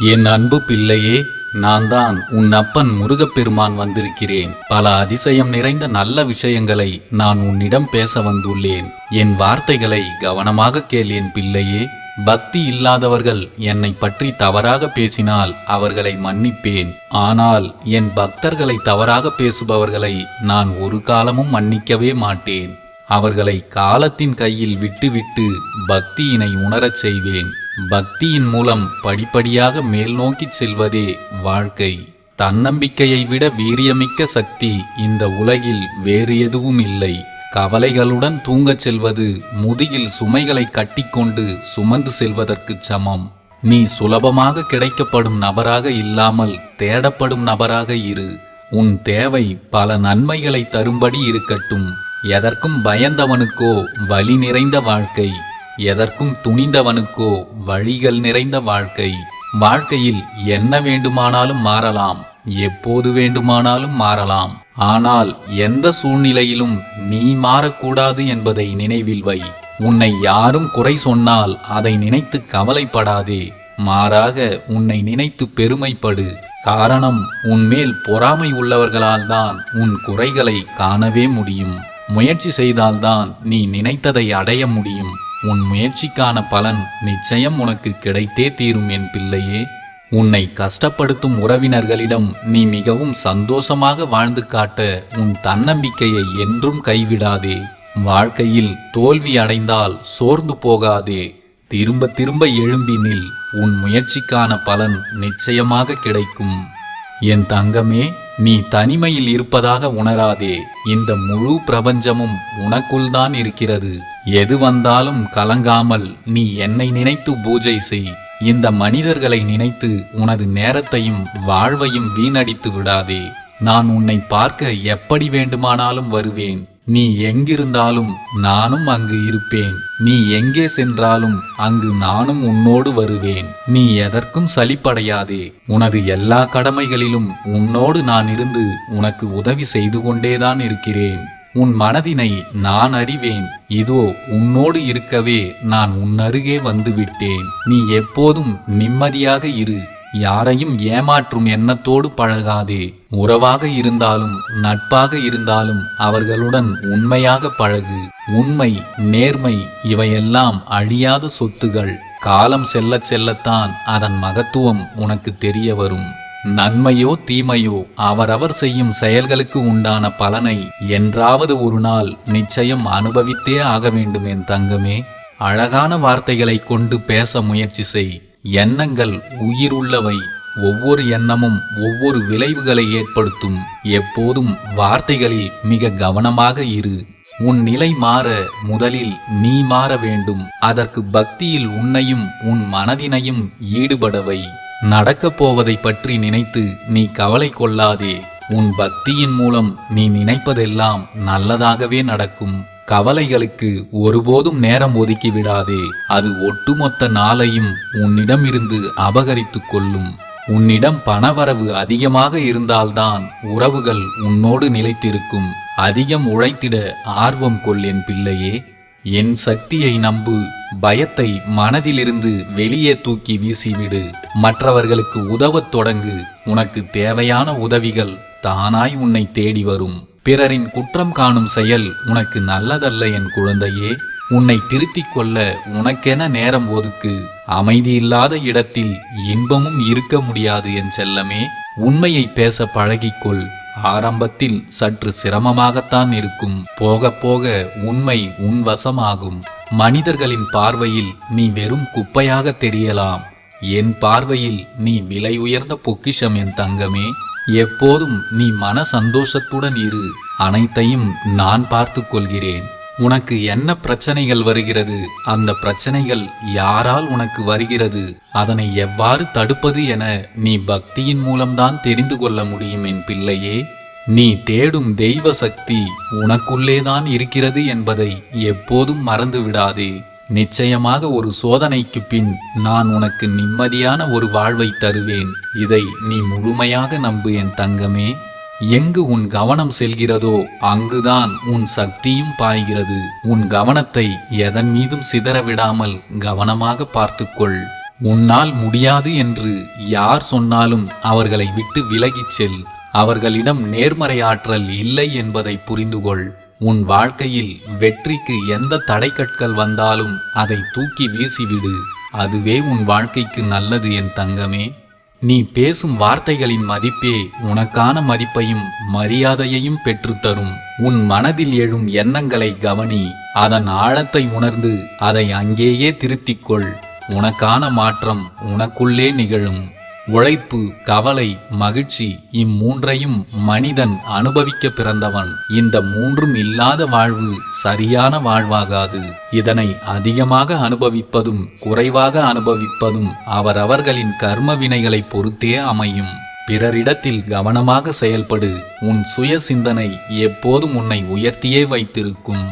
என் அன்பு பிள்ளையே நான் தான் உன் அப்பன் முருகப்பெருமான் வந்திருக்கிறேன். பல அதிசயம் நிறைந்த நல்ல விஷயங்களை நான் உன்னிடம் பேச வந்துள்ளேன். என் வார்த்தைகளை கவனமாக கேள் என் பிள்ளையே. பக்தி இல்லாதவர்கள் என்னை பற்றி தவறாக பேசினால் அவர்களை மன்னிப்பேன். ஆனால் என் பக்தர்களை தவறாக பேசுபவர்களை நான் ஒரு காலமும் மன்னிக்கவே மாட்டேன். அவர்களை காலத்தின் கையில் விட்டுவிட்டு பக்தியினை உணரச் செய்வேன். பக்தியின் மூலம் படிப்படியாக மேல் நோக்கிச் செல்வதே வாழ்க்கை. தன்னம்பிக்கையை விட வீரியமிக்க சக்தி இந்த உலகில் வேறு எதுவும் இல்லை. கவலைகளுடன் தூங்கச் செல்வது முதுகில் சுமைகளை கட்டிக்கொண்டு சுமந்து செல்வதற்குச் சமம். நீ சுலபமாக கிடைக்கப்படும் நபராக இல்லாமல் தேடப்படும் நபராக இரு. உன் தேவை பல நன்மைகளை தரும்படி இருக்கட்டும். எதற்கும் பயந்தவனுக்கோ வலி நிறைந்த வாழ்க்கை. எதற்கும் துணிந்தவனுக்கோ வழிகள் நிறைந்த வாழ்க்கை. வாழ்க்கையில் என்ன வேண்டுமானாலும் மாறலாம். எப்போது வேண்டுமானாலும் மாறலாம். ஆனால் எந்த சூழ்நிலையிலும் நீ மாறக்கூடாது என்பதை நினைவில் வை. உன்னை யாரும் குறை சொன்னால் அதை நினைத்து கவலைப்படாதே. மாறாக உன்னை நினைத்து பெருமைப்படு. காரணம் உன்மேல் பொறாமை உள்ளவர்களால் தான் உன் குறைகளை காணவே முடியும். முயற்சி செய்தால்தான் நீ நினைத்ததை அடைய முடியும். உன் முயற்சிக்கான பலன் நிச்சயம் உனக்கு கிடைத்தே தீரும் என் பிள்ளையே. உன்னை கஷ்டப்படுத்தும் உறவினர்களிடம் நீ மிகவும் சந்தோஷமாக வாழ்ந்து காட்ட உன் தன்னம்பிக்கையை என்றும் கைவிடாதே. வாழ்க்கையில் தோல்வி அடைந்தால் சோர்ந்து போகாதே. திரும்ப திரும்ப எழும்பி நில். உன் முயற்சிக்கான பலன் நிச்சயமாக கிடைக்கும். என் தங்கமே நீ தனிமையில் இருப்பதாக உணராதே. இந்த முழு பிரபஞ்சமும் உனக்குள் தான் இருக்கிறது. எது வந்தாலும் கலங்காமல் நீ என்னை நினைத்து பூஜை செய். இந்த மனிதர்களை நினைத்து உனது நேரத்தையும் வாழ்வையும் வீணடித்து விடாதே. நான் உன்னை பார்க்க எப்படி வேண்டுமானாலும் வருவேன். நீ எங்கிருந்தாலும் நானும் அங்கு இருப்பேன். நீ எங்கே சென்றாலும் அங்கு நானும் உன்னோடு வருவேன். நீ எதற்கும் சலிப்படையாதே. உனது எல்லா கடமைகளிலும் உன்னோடு நான் இருந்து உனக்கு உதவி செய்து கொண்டேதான் இருக்கிறேன். உன் மனதினை நான் அறிவேன். இதோ உன்னோடு இருக்கவே நான் உன்னருகே வந்துவிட்டேன். நீ எப்போதும் நிம்மதியாக இரு. யாரையும் ஏமாற்றும் எண்ணத்தோடு பழகாதே. உறவாக இருந்தாலும் நட்பாக இருந்தாலும் அவர்களுடன் உண்மையாக பழகு. உண்மை நேர்மை இவையெல்லாம் அழியாத சொத்துகள். காலம் செல்ல செல்லத்தான் அதன் மகத்துவம் உனக்கு தெரிய வரும். நன்மையோ தீமையோ அவரவர் செய்யும் செயல்களுக்கு உண்டான பலனை என்றாவது ஒரு நாள் நிச்சயம் அனுபவித்தே ஆக வேண்டும் என் தங்கமே. அழகான வார்த்தைகளை கொண்டு பேச முயற்சி செய். எண்ணங்கள் உயிருள்ளவை. ஒவ்வொரு எண்ணமும் ஒவ்வொரு விளைவுகளை ஏற்படுத்தும். எப்போதும் வார்த்தைகளில் மிக கவனமாக இரு. உன் நிலை மாற முதலில் நீ மாற வேண்டும். அதற்கு பக்தியில் உன்னையும் உன் மனதினையும் ஈடுபடவை. நடக்கப் போவதை பற்றி நினைத்து நீ கவலை கொள்ளாதே. உன் பக்தியின் மூலம் நீ நினைப்பதெல்லாம் நல்லதாகவே நடக்கும். கவலைகளுக்கு ஒருபோதும் நேரம் ஒதுக்கி விடாதே. அது ஒட்டுமொத்த நாளையும் உன்னிடமிருந்து அபகரித்து கொள்ளும். உன்னிடம் பணவரவு அதிகமாக இருந்தால்தான் உறவுகள் உன்னோடு நிலைத்திருக்கும். அதிகம் உழைத்திட ஆர்வம் கொள் என் பிள்ளையே. என் சக்தியை நம்பு. பயத்தை மனதிலிருந்து வெளியே தூக்கி வீசிவிடு. மற்றவர்களுக்கு உதவத் தொடங்கு. உனக்கு தேவையான உதவிகள் தானாய் உன்னை தேடி வரும். பிறரின் குற்றம் காணும் செயல் உனக்கு நல்லதல்ல என் குழந்தையே. உன்னை திருத்திக் கொள்ள உனக்கென நேரம் ஒதுக்கு. அமைதியில்லாத இடத்தில் இன்பமும் இருக்க முடியாது என் செல்லமே. உண்மையை பேச பழகிக்கொள். ஆரம்பத்தில் சற்று சிரமமாகத்தான் இருக்கும். போக போக உண்மை உன் வசமாகும். மனிதர்களின் பார்வையில் நீ வெறும் குப்பையாக தெரியலாம். என் பார்வையில் நீ விலை உயர்ந்த பொக்கிஷம் என் தங்கமே. எப்போதும் நீ மன சந்தோஷத்துடன் இரு. அனைத்தையும் நான் பார்த்து கொள்கிறேன். உனக்கு என்ன பிரச்சனைகள் வருகிறது? அந்த பிரச்சனைகள் யாரால் உனக்கு வருகிறது? அதனை எவ்வாறு தடுப்பது என நீ பக்தியின் மூலம்தான் தெரிந்து கொள்ள முடியும் என் பிள்ளையே. நீ தேடும் தெய்வ சக்தி உனக்குள்ளேதான் இருக்கிறது என்பதை எப்போதும் மறந்து விடாதே நிச்சயமாக ஒரு சோதனைக்கு பின் நான் உனக்கு நிம்மதியான ஒரு வாழ்வை தருவேன். இதை நீ முழுமையாக நம்பு என் தங்கமே. எங்கு உன் கவனம் செல்கிறதோ அங்குதான் உன் சக்தியும் பாய்கிறது. உன் கவனத்தை எதன் மீதும் சிதற விடாமல் கவனமாக பார்த்துக்கொள். உன்னால் முடியாது என்று யார் சொன்னாலும் அவர்களை விட்டு விலகிச் செல். அவர்களிடம் நேர்மறையாற்றல் இல்லை என்பதை புரிந்துகொள். உன் வாழ்க்கையில் வெற்றிக்கு எந்த தடைக்கற்கள் வந்தாலும் அதை தூக்கி வீசிவிடு. அதுவே உன் வாழ்க்கைக்கு நல்லது என் தங்கமே. நீ பேசும் வார்த்தைகளின் மதிப்பே உனக்கான மதிப்பையும் மரியாதையையும் பெற்றுத்தரும். உன் மனதில் எழும் எண்ணங்களை கவனி. அதன் ஆழத்தை உணர்ந்து அதை அங்கேயே திருத்திக்கொள் உனக்கான மாற்றம் உனக்குள்ளே நிகழும். உழைப்பு கவலை மகிழ்ச்சி இம்மூன்றையும் மனிதன் அனுபவிக்க பிறந்தவன். இந்த மூன்றும் இல்லாத வாழ்வு சரியான வாழ்வாகாது. இதனை அதிகமாக அனுபவிப்பதும் குறைவாக அனுபவிப்பதும் அவரவர்களின் கர்ம வினைகளை பொறுத்தே அமையும். பிறரிடத்தில் கவனமாக செயல்படு. உன் சுய சிந்தனை எப்போதும் உன்னை உயர்த்தியே வைத்திருக்கும்.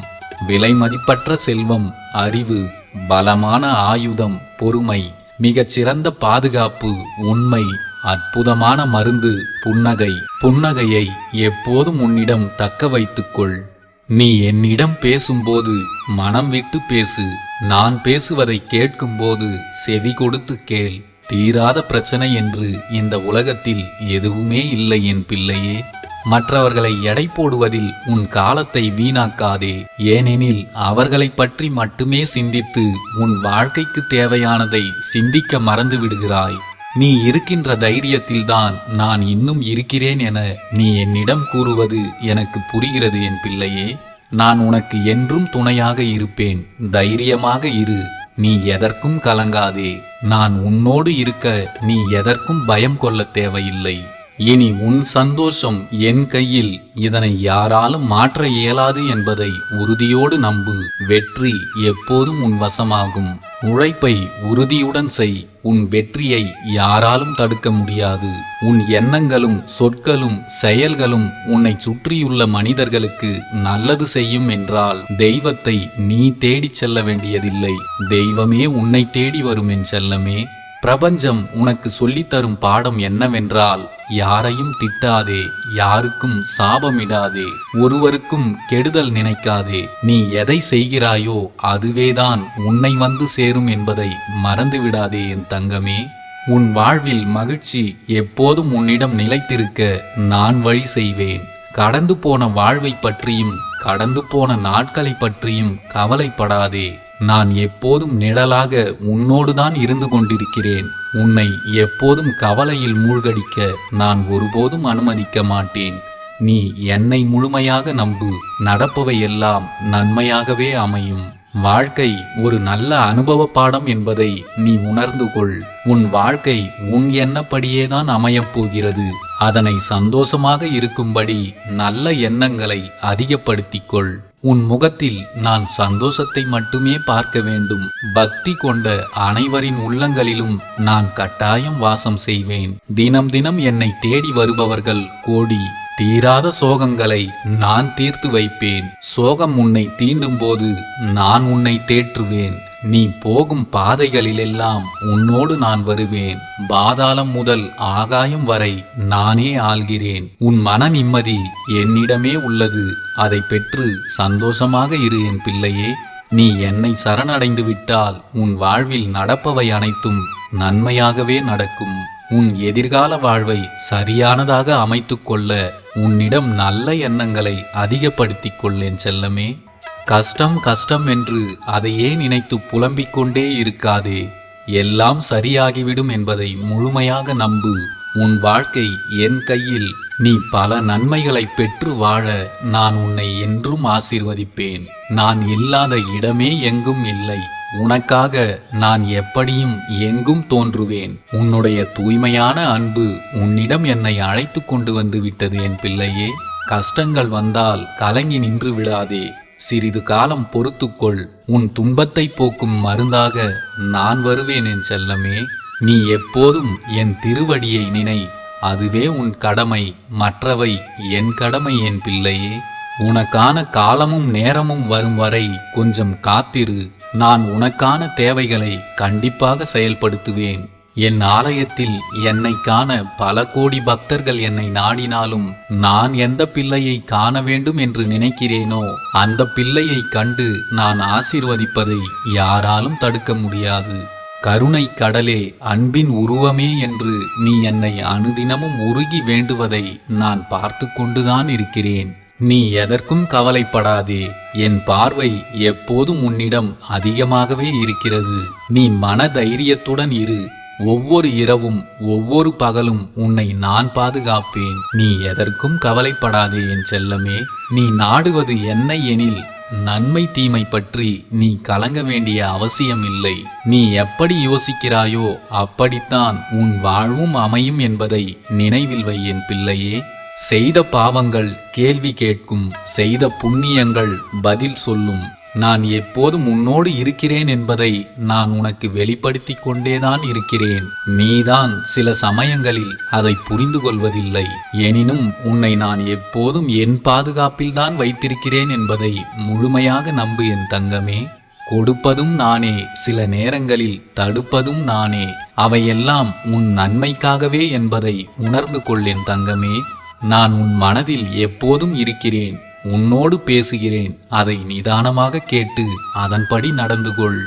விலைமதிப்பற்ற செல்வம் அறிவு பலமான ஆயுதம் பொறுமை மிகச்சிறந்த பாதுகாப்பு உண்மை அற்புதமான மருந்து புன்னகை புன்னகையை எப்போதும் உன்னிடம் தக்க வைத்துக்கொள். நீ என்னிடம் பேசும்போது மனம் விட்டு பேசு. நான் பேசுவதை கேட்கும்போது செவி கொடுத்து கேள். தீராத பிரச்சனை என்று இந்த உலகத்தில் எதுவுமே இல்லை என் பிள்ளையே. மற்றவர்களை எடை போடுவதில் உன் காலத்தை வீணாக்காதே. ஏனெனில் அவர்களைப் பற்றி மட்டுமே சிந்தித்து உன் வாழ்க்கைக்கு தேவையானதை சிந்திக்க மறந்து விடுகிறாய். நீ இருக்கின்ற தைரியத்தில்தான் நான் இன்னும் இருக்கிறேன் என நீ என்னிடம் கூறுவது எனக்கு புரிகிறது என் பிள்ளையே. நான் உனக்கு என்றும் துணையாக இருப்பேன். தைரியமாக இரு. நீ எதற்கும் கலங்காதே. நான் உன்னோடு இருக்க நீ எதற்கும் பயம் கொள்ளத் தேவையில்லை. இனி உன் சந்தோஷம் என் கையில். இதனை யாராலும் மாற்ற இயலாது என்பதை உறுதியோடு நம்பு. வெற்றி எப்போதும் உன் வசமாகும். உழைப்பை உறுதியுடன் செய். உன் வெற்றியை யாராலும் தடுக்க முடியாது. உன் எண்ணங்களும் சொற்களும் செயல்களும் உன்னை சுற்றியுள்ள மனிதர்களுக்கு நல்லது செய்யும் என்றால் தெய்வத்தை நீ தேடிச் செல்ல வேண்டியதில்லை. தெய்வமே உன்னை தேடி வரும் என் செல்லமே. பிரபஞ்சம் உனக்கு சொல்லித்தரும் பாடம் என்னவென்றால் யாரையும் திட்டாதே யாருக்கும் சாபமிடாதே ஒருவருக்கும் கெடுதல் நினைக்காதே. நீ எதை செய்கிறாயோ அதுவேதான் உன்னை வந்து சேரும் என்பதை மறந்துவிடாதே என் தங்கமே. உன் வாழ்வில் மகிழ்ச்சி எப்போதும் உன்னிடம் நிலைத்திருக்க நான் வழி செய்வேன். கடந்து போன வாழ்வை பற்றியும் கடந்து போன நாட்களை பற்றியும் கவலைப்படாதே. நான் எப்போதும் நிழலாக உன்னோடுதான் இருந்து கொண்டிருக்கிறேன். உன்னை எப்போதும் கவலையில் மூழ்கடிக்க நான் ஒருபோதும் அனுமதிக்க மாட்டேன். நீ என்னை முழுமையாக நம்பு. நடப்பவை எல்லாம் நன்மையாகவே அமையும். வாழ்க்கை ஒரு நல்ல அனுபவ பாடம் என்பதை நீ உணர்ந்து கொள். உன் வாழ்க்கை உன் எண்ணப்படியேதான் அமையப் போகிறது. அதனை சந்தோஷமாக இருக்கும்படி நல்ல எண்ணங்களை அதிகப்படுத்திக்கொள் உன் முகத்தில் நான் சந்தோஷத்தை மட்டுமே பார்க்க வேண்டும். பக்தி கொண்ட அனைவரின் உள்ளங்களிலும் நான் கட்டாயம் வாசம் செய்வேன். தினம் தினம் என்னை தேடி வருபவர்கள் கோடி. தீராத சோகங்களை நான் தீர்த்து வைப்பேன். சோகம் உன்னை தீண்டும் போது நான் உன்னை தேற்றுவேன். நீ போகும் பாதைகளிலெல்லாம் உன்னோடு நான் வருவேன். பாதாளம் முதல் ஆகாயம் வரை நானே ஆள்கிறேன். உன் மன நிம்மதி என்னிடமே உள்ளது. அதை பெற்று சந்தோஷமாக இரு என் பிள்ளையே. நீ என்னை சரணடைந்து விட்டால் உன் வாழ்வில் நடப்பவை அனைத்தும் நன்மையாகவே நடக்கும். உன் எதிர்கால வாழ்வை சரியானதாக அமைத்துக்கொள்ள உன்னிடம் நல்ல எண்ணங்களை அதிகப்படுத்திக் கொள்ளேன் செல்லமே. கஷ்டம் கஷ்டம் என்று அதையே நினைத்து புலம்பிக் கொண்டே இருக்காதே. எல்லாம் சரியாகிவிடும் என்பதை முழுமையாக நம்பு. உன் வாழ்க்கை என் கையில். நீ பல நன்மைகளை பெற்று வாழ நான் உன்னை என்றும் ஆசீர்வதிப்பேன். நான் இல்லாத இடமே எங்கும் இல்லை. உனக்காக நான் எப்படியும் எங்கும் தோன்றுவேன். உன்னுடைய தூய்மையான அன்பு உன்னிடம் என்னை அழைத்து கொண்டு வந்து விட்டது என் பிள்ளையே. கஷ்டங்கள் வந்தால் கலங்கி நின்று விடாதே. சிறிது காலம் பொறுத்துக்கொள். உன் துன்பத்தை போக்கும் மருந்தாக நான் வருவேன் என் செல்லமே. நீ எப்போதும் என் திருவடியை நினை. அதுவே உன் கடமை. மற்றவை என் கடமை என் பிள்ளையே. உனக்கான காலமும் நேரமும் வரும் வரை கொஞ்சம் காத்திரு. நான் உனக்கான தேவைகளை கண்டிப்பாக செயல்படுத்துவேன். என் ஆலயத்தில் என்னை காண பல கோடி பக்தர்கள் என்னை நாடினாலும் நான் எந்த பிள்ளையை காண வேண்டும் என்று நினைக்கிறேனோ அந்த பிள்ளையை கண்டு நான் ஆசீர்வதிப்பதை யாராலும் தடுக்க முடியாது. கருணை கடலே அன்பின் உருவமே என்று நீ என்னை அனுதினமும் உருகி வேண்டுவதை நான் பார்த்து கொண்டுதான் இருக்கிறேன். நீ எதற்கும் கவலைப்படாதே என் பார்வை எப்போதும் உன்னிடம் அதிகமாகவே இருக்கிறது. நீ மன தைரியத்துடன் இரு ஒவ்வொரு இரவும் ஒவ்வொரு பகலும் உன்னை நான் பாதுகாப்பேன். நீ எதற்கும் கவலைப்படாதே என் செல்லமே. நீ நாடுவது என்ன எனில் நன்மை தீமை பற்றி நீ கலங்க வேண்டிய அவசியம் இல்லை. நீ எப்படி யோசிக்கிறாயோ அப்படித்தான் உன் வாழ்வும் அமையும் என்பதை நினைவில் வை என் பிள்ளையே. செய்த பாவங்கள் கேள்வி கேட்கும் செய்த புண்ணியங்கள் பதில் சொல்லும். நான் எப்போதும் உன்னோடு இருக்கிறேன் என்பதை நான் உனக்கு வெளிப்படுத்தி கொண்டேதான் இருக்கிறேன். நீதான் சில சமயங்களில் அதை புரிந்து கொள்வதில்லை. எனினும் உன்னை நான் எப்போதும் என் பாதுகாப்பில்தான் வைத்திருக்கிறேன் என்பதை முழுமையாக நம்பு என் தங்கமே. கொடுப்பதும் நானே சில நேரங்களில் தடுப்பதும் நானே. அவையெல்லாம் உன் நன்மைக்காகவே என்பதை உணர்ந்து கொள் என் தங்கமே. நான் உன் மனதில் எப்போதும் இருக்கிறேன். உன்னோடு பேசுகிறேன். அதை நிதானமாக கேட்டு அதன்படி நடந்து கொள்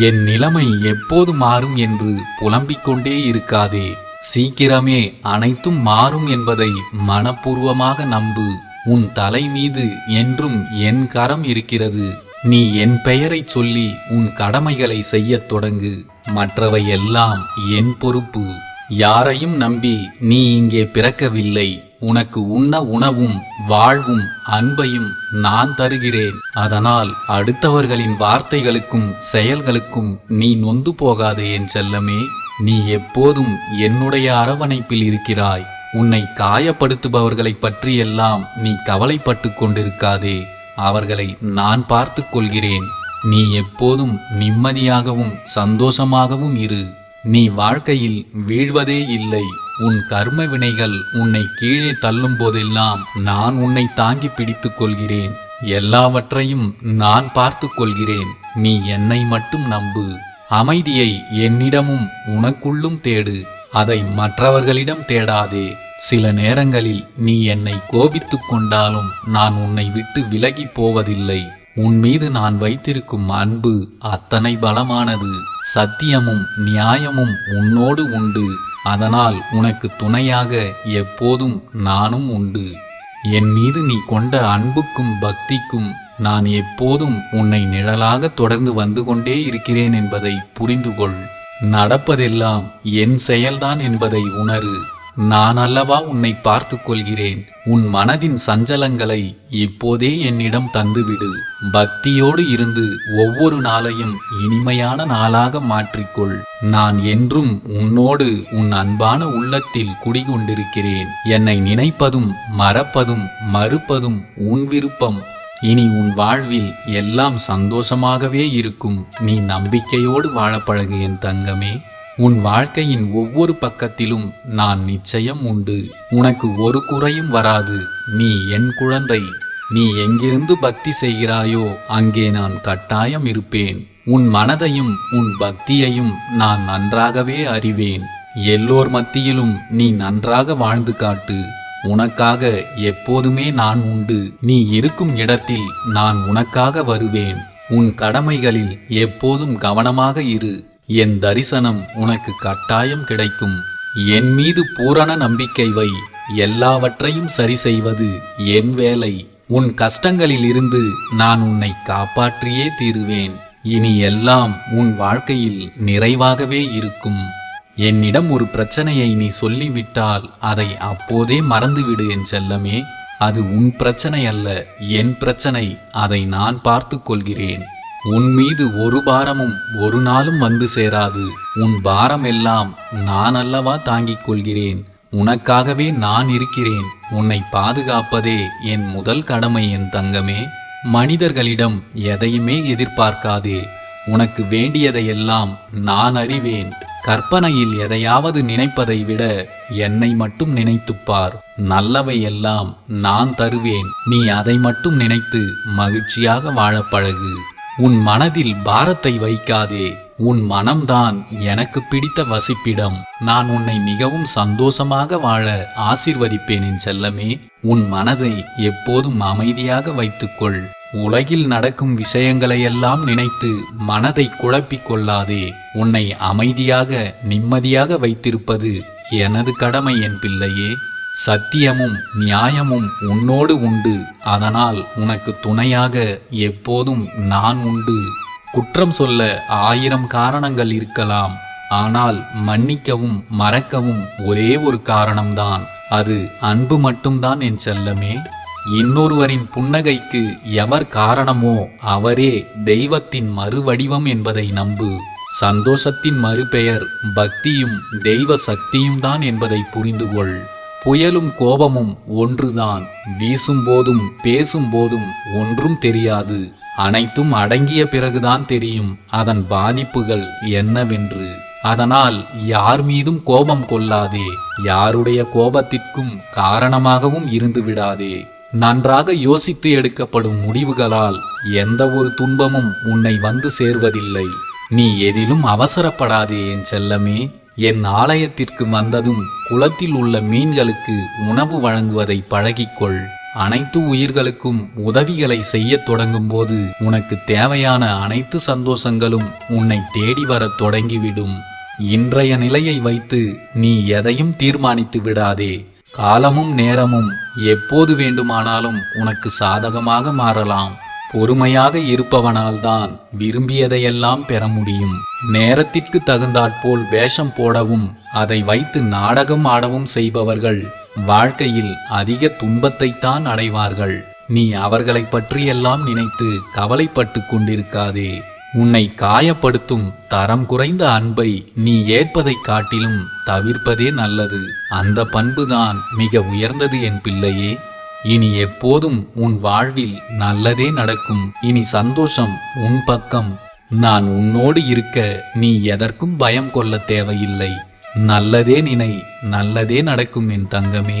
என் நிலைமை எப்போது மாறும் என்று புலம்பிக் கொண்டே இருக்காதே. சீக்கிரமே அனைத்தும் மாறும் என்பதை மனப்பூர்வமாக நம்பு. உன் தலை மீது என்றும் என் கரம் இருக்கிறது. நீ என் பெயரைச் சொல்லி உன் கடமைகளை செய்யத் தொடங்கு. மற்றவை எல்லாம் என் பொறுப்பு. யாரையும் நம்பி நீ இங்கே பிறக்கவில்லை. உனக்கு உண்ண உணவும் வாழ்வும் அன்பையும் நான் தருகிறேன். அதனால் அடுத்தவர்களின் வார்த்தைகளுக்கும் செயல்களுக்கும் நீ நொந்து போகாதே என் செல்லமே. நீ எப்போதும் என்னுடைய அரவணைப்பில் இருக்கிறாய். உன்னை காயப்படுத்துபவர்களைப் பற்றியெல்லாம் நீ கவலைப்பட்டு கொண்டிருக்காதே. அவர்களை நான் பார்த்து கொள்கிறேன். நீ எப்போதும் நிம்மதியாகவும் சந்தோஷமாகவும் இரு. நீ வாழ்க்கையில் வீழ்வதே இல்லை. உன் கர்ம வினைகள் உன்னை கீழே தள்ளும் போதெல்லாம் நான் உன்னை தாங்கி பிடித்துக் கொள்கிறேன். எல்லாவற்றையும் நான் பார்த்து கொள்கிறேன். நீ என்னை மட்டும் நம்பு. அமைதியை என்னிடமும் உனக்குள்ளும் தேடு. அதை மற்றவர்களிடம் தேடாதே. சில நேரங்களில் நீ என்னை கோபித்துக் கொண்டாலும் நான் உன்னை விட்டு விலகிப் போவதில்லை. உன் மீது நான் வைத்திருக்கும் அன்பு அத்தனை பலமானது. சத்தியமும் நியாயமும் உன்னோடு உண்டு. அதனால் உனக்கு துணையாக எப்போதும் நானும் உண்டு. என் மீது நீ கொண்ட அன்புக்கும் பக்திக்கும் நான் எப்போதும் உன்னை நிழலாக தொடர்ந்து வந்து கொண்டே இருக்கிறேன் என்பதை புரிந்து கொள் நடப்பதெல்லாம் என் செயல்தான் என்பதை உணரு. நான் அல்லவா உன்னை பார்த்துக் கொள்கிறேன்? உன் மனதின் சஞ்சலங்களை இப்போதே என்னிடம் தந்துவிடு. பக்தியோடு இருந்து ஒவ்வொரு நாளையும் இனிமையான நாளாக மாற்றிக்கொள். நான் என்றும் உன்னோடு உன் அன்பான உள்ளத்தில் குடிகொண்டிருக்கிறேன். என்னை நினைப்பதும் மறப்பதும் மறுப்பதும் உன் விருப்பம். இனி உன் வாழ்வில் எல்லாம் சந்தோஷமாகவே இருக்கும். நீ நம்பிக்கையோடு வாழப்பழகு என் தங்கமே. உன் வாழ்க்கையின் ஒவ்வொரு பக்கத்திலும் நான் நிச்சயம் உண்டு. உனக்கு ஒரு குறையும் வராது. நீ என் குழந்தை. நீ எங்கிருந்து பக்தி செய்கிறாயோ அங்கே நான் கட்டாயம் இருப்பேன். உன் மனதையும் உன் பக்தியையும் நான் நன்றாகவே அறிவேன். எல்லோர் மத்தியிலும் நீ நன்றாக வாழ்ந்து காட்டு. உனக்காக எப்போதுமே நான் உண்டு. நீ இருக்கும் இடத்தில் நான் உனக்காக வருவேன். உன் கடமைகளில் எப்போதும் கவனமாக இரு. என் தரிசனம் உனக்கு கட்டாயம் கிடைக்கும். என் மீது பூரண நம்பிக்கை வை. எல்லாவற்றையும் சரி செய்வது என் வேலை. உன் கஷ்டங்களில் இருந்து நான் உன்னை காப்பாற்றியே தீருவேன். இனி எல்லாம் உன் வாழ்க்கையில் நிறைவாகவே இருக்கும். என்னிடம் ஒரு பிரச்சனையை நீ சொல்லிவிட்டால் அதை அப்போதே மறந்துவிடு என் செல்லமே. அது உன் பிரச்சனை அல்ல என் பிரச்சனை. அதை நான் பார்த்து கொள்கிறேன். உன் மீது ஒரு பாரமும் ஒரு நாளும் வந்து சேராது. உன் பாரம் எல்லாம் நான் அல்லவா தாங்கிக் கொள்கிறேன். உனக்காகவே நான் இருக்கிறேன். உன்னை பாதுகாப்பதே என் முதல் கடமை என் தங்கமே. மனிதர்களிடம் எதையுமே எதிர்பார்க்காதே. உனக்கு வேண்டியதையெல்லாம் நான் அறிவேன். கற்பனையில் எதையாவது நினைப்பதை விட என்னை மட்டும் நினைத்துப் பார். நல்லவை எல்லாம் நான் தருவேன். நீ அதை மட்டும் நினைத்து மகிழ்ச்சியாக வாழப்பழகு உன் மனதில் பாரத்தை வைக்காதே. உன் மனம்தான் எனக்கு பிடித்த வசிப்பிடம். நான் உன்னை மிகவும் சந்தோஷமாக வாழ ஆசிர்வதிப்பேன் என் செல்லமே. உன் மனதை எப்போதும் அமைதியாக வைத்துக்கொள். உலகில் நடக்கும் விஷயங்களையெல்லாம் நினைத்து மனதை குழப்பிக் கொள்ளாதே. உன்னை அமைதியாக நிம்மதியாக வைத்திருப்பது எனது கடமை என் பிள்ளையே. சத்தியமும் நியாயமும் உன்னோடு உண்டு. அதனால் உனக்கு துணையாக எப்போதும் நான் உண்டு. குற்றம் சொல்ல ஆயிரம் காரணங்கள் இருக்கலாம். ஆனால் மன்னிக்கவும் மறக்கவும் ஒரே ஒரு காரணம்தான். அது அன்பு மட்டும்தான் என் செல்லமே. இன்னொருவரின் புன்னகைக்கு எவர் காரணமோ அவரே தெய்வத்தின் மறுவடிவம் என்பதை நம்பு. சந்தோஷத்தின் மறுபெயர் பக்தியும் தெய்வ சக்தியும் தான் என்பதை புரிந்துகொள். புயலும் கோபமும் ஒன்றுதான். வீசும்போதும் பேசும்போதும் ஒன்றும் தெரியாது. அனைத்தும் அடங்கிய பிறகுதான் தெரியும். அதன் பாதிப்புகள் என்னவென்று. அதனால் யார் மீதும் கோபம் கொள்ளாதே. யாருடைய கோபத்திற்கும் காரணமாகவும் இருந்து விடாதே. நன்றாக யோசித்து எடுக்கப்படும் முடிவுகளால் எந்த ஒரு துன்பமும் உன்னை வந்து சேர்வதில்லை. நீ எதிலும் அவசரப்படாதே என் செல்லமே. என் ஆலயத்திற்கு வந்ததும் குளத்தில் உள்ள மீன்களுக்கு உணவு வழங்குவதை பழகிக்கொள். அனைத்து உயிர்களுக்கும் உதவிகளை செய்யத் தொடங்கும்போது உனக்கு தேவையான அனைத்து சந்தோஷங்களும் உன்னை தேடி வரத் தொடங்கிவிடும். இன்றைய நிலையை வைத்து நீ எதையும் தீர்மானித்து விடாதே. காலமும் நேரமும் எப்போது வேண்டுமானாலும் உனக்கு சாதகமாக மாறலாம். பொறுமையாக இருப்பவனால்தான் விரும்பியதையெல்லாம் பெற முடியும். நேரத்திற்கு தகுந்தாற்போல் வேஷம் போடவும் அதை வைத்து நாடகம் ஆடவும் செய்பவர்கள் வாழ்க்கையில் அதிக துன்பத்தைத்தான் அடைவார்கள். நீ அவர்களைப் பற்றியெல்லாம் நினைத்து கவலைப்பட்டு கொண்டிருக்காதே. உன்னை காயப்படுத்தும் தரம் குறைந்த அன்பை நீ ஏற்பதைக் காட்டிலும் தவிர்ப்பதே நல்லது. அந்த பண்புதான் மிக உயர்ந்தது என் பிள்ளையே. இனி எப்போதும் உன் வாழ்வில் நல்லதே நடக்கும். இனி சந்தோஷம் உன் பக்கம். நான் உன்னோடு இருக்க நீ எதற்கும் பயம் கொள்ள தேவையில்லை. நல்லதே நினை நல்லதே நடக்கும் என் தங்கமே.